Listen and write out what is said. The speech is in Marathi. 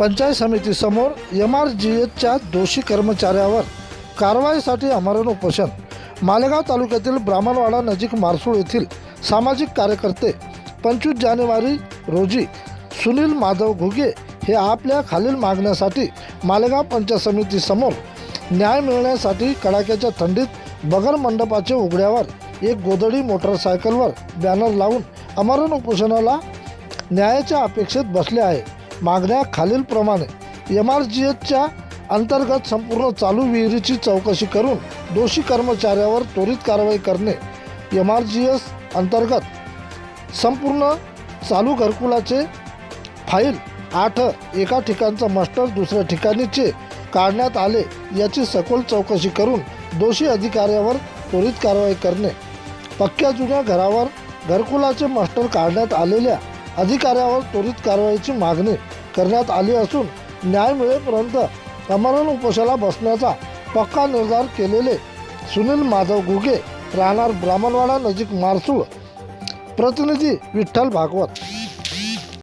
पंचायत समितीसमोर एम आर जी एचच्या दोषी कर्मचाऱ्यावर कारवाईसाठी आमरण उपोषण. मालेगाव तालुक्यातील ब्राह्मणवाडा नजीक मारसूळ येथील सामाजिक कार्यकर्ते पंचवीस जानेवारी रोजी सुनील माधव घुगे हे आपल्या खालील मागण्यासाठी मालेगाव पंचायत समितीसमोर न्याय मिळण्यासाठी कडाक्याच्या थंडीत बगर मंडपाच्या उघड्यावर एक गोदडी मोटरसायकलवर बॅनर लावून अमरण उपोषणाला न्यायाच्या अपेक्षेत बसले आहे. मागण्या खालीलप्रमाणे एम आर जी एचच्या अंतर्गत संपूर्ण चालू विहिरीची चौकशी करून दोषी कर्मचाऱ्यावर त्वरित कारवाई करणे एम आर जी एस अंतर्गत संपूर्ण चालू घरकुलाचे फाईल आठ एका ठिकाणचं मास्टर दुसऱ्या ठिकाणीचे काढण्यात आले याची सखोल चौकशी करून दोषी अधिकाऱ्यावर त्वरित कारवाई करणे. पक्क्या जुन्या घरावर घरकुलाचे मास्टर काढण्यात आलेल्या अधिकाऱ्यावर त्वरित कारवाईची मागणी करण्यात आली असून न्याय मिळेपर्यंत अमरण उपोषणाला बसण्याचा पक्का निर्धार केलेले सुनील माधव घुगे राहणार ब्राह्मणवाडा नजीक मारसूळ. प्रतिनिधी विठ्ठल भागवत.